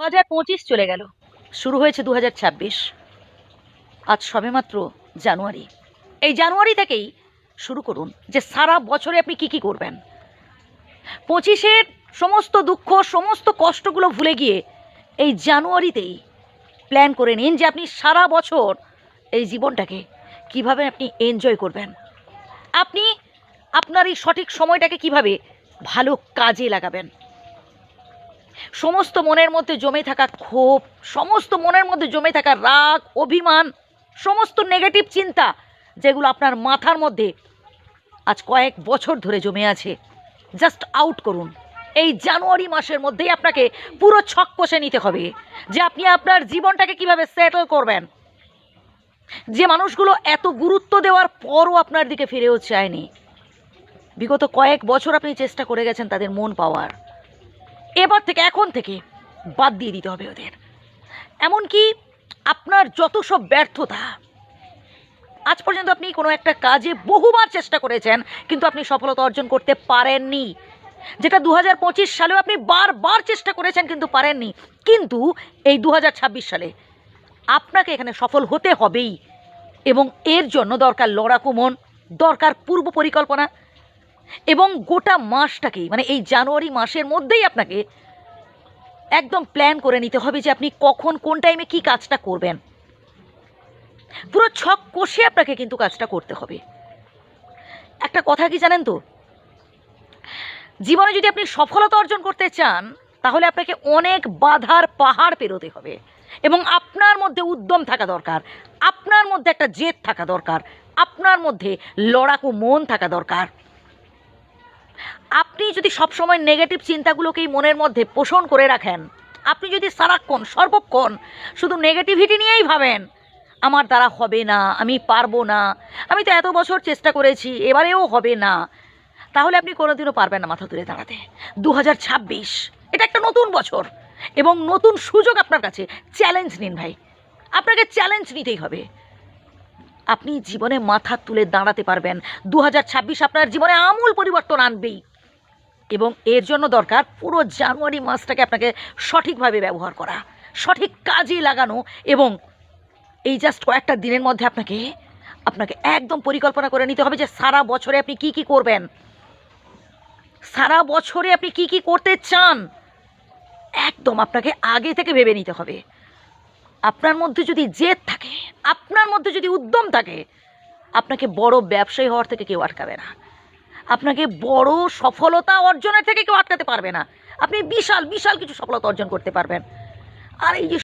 পঁচিশ চলে গেল। শুরু হয়েছে দু হাজার ছাব্বিশ। আজ সবেমাত্র জানুয়ারি। এই জানুয়ারি থেকেই শুরু করুন যে সারা বছরে আপনি কি কি করবেন। পঁচিশের সমস্ত দুঃখ, সমস্ত কষ্টগুলো ভুলে গিয়ে এই জানুয়ারিতেই প্ল্যান করে নিন যে আপনি সারা বছর এই জীবনটাকে কীভাবে আপনি এনজয় করবেন। আপনি আপনার এই সঠিক সময়টাকে কীভাবে ভালো কাজে লাগাবেন। সমস্ত মনের মধ্যে জমে থাকা ক্ষোভ, সমস্ত মনের মধ্যে জমে থাকা রাগ, অভিমান, সমস্ত নেগেটিভ চিন্তা যেগুলো আপনার মাথার মধ্যে আজ কয়েক বছর ধরে জমে আছে জাস্ট আউট করুন। এই জানুয়ারি মাসের মধ্যেই আপনাকে পুরো ছক কষে নিতে হবে যে আপনি আপনার জীবনটাকে কীভাবে সেটেল করবেন। যে মানুষগুলো এত গুরুত্ব দেওয়ার পরও আপনার দিকে ফিরেও চায়নি। বিগত কয়েক বছর আপনি চেষ্টা করে গেছেন তাদের মন পাওয়ার। এবার থেকে, এখন থেকে বাদ দিয়ে দিতে হবে ওদের। এমনকি আপনার যত সব ব্যর্থতা, আজ পর্যন্ত আপনি কোনো একটা কাজে বহুবার চেষ্টা করেছেন, কিন্তু আপনি সফলতা অর্জন করতে পারেননি। যেটা দু হাজার পঁচিশ সালেও আপনি বারবার চেষ্টা করেছেন, কিন্তু পারেননি। কিন্তু এই দু হাজার ছাব্বিশ সালে আপনাকে এখানে সফল হতে হবেই, এবং এর জন্য দরকার লড়াকু মন, দরকার পূর্ব পরিকল্পনা এবং গোটা মাসটাকেই মানে এই জানুয়ারি মাসের মধ্যেই আপনাকে একদম প্ল্যান করে নিতে হবে যে আপনি কখন, কোন টাইমে কি কাজটা করবেন। পুরো ছক কষে আপনাকে কিন্তু কাজটা করতে হবে। একটা কথা কি জানেন তো? জীবনে যদি আপনি সফলতা অর্জন করতে চান, তাহলে আপনাকে অনেক বাধার পাহাড় পেরোতে হবে এবং আপনার মধ্যে উদ্যম থাকা দরকার, আপনার মধ্যে একটা জেদ থাকা দরকার, আপনার মধ্যে লড়াকু মন থাকা দরকার। আপনি যদি সবসময় নেগেটিভ চিন্তাগুলোকেই মনের মধ্যে পোষণ করে রাখেন, আপনি যদি সারাক্ষণ, সর্বক্ষণ শুধু নেগেটিভিটি নিয়েই ভাবেন, আমার দ্বারা হবে না, আমি পারব না, আমি তো এত বছর চেষ্টা করেছি, এবারেও হবে না, তাহলে আপনি কোনোদিনও পারবেন না মাথা তুলে দাঁড়াতে। দু হাজার ছাব্বিশ, এটা একটা নতুন বছর এবং নতুন সুযোগ আপনার কাছে। চ্যালেঞ্জ নিন ভাই। আপনাকে চ্যালেঞ্জ নিতেই হবে। আপনি জীবনে মাথা তুলে দাঁড়াতে পারবেন। দু হাজার ছাব্বিশ আপনার জীবনে আমূল পরিবর্তন আনবেই। এবং এর জন্য দরকার পুরো জানুয়ারি মাসটাকে আপনাকে সঠিকভাবে ব্যবহার করা, সঠিক কাজে লাগানো এবং এই জাস্ট কয়েকটা দিনের মধ্যে আপনাকে আপনাকে একদম পরিকল্পনা করে নিতে হবে যে সারা বছরে আপনি কি কি করবেন। সারা বছরে আপনি কি কি করতে চান, একদম আপনাকে আগে থেকে ভেবে নিতে হবে। আপনার মধ্যে যদি জেদ থাকে, আপনার মধ্যে যদি উদ্যম থাকে, আপনাকে বড় ব্যবসায়ী হওয়ার থেকে কেউ আটকাবে না। আপনাকে বড় সফলতা অর্জনের থেকে কেউ আটকাতে পারবে না। আপনি বিশাল বিশাল কিছু সফলতা অর্জন করতে পারবেন। আর এই যে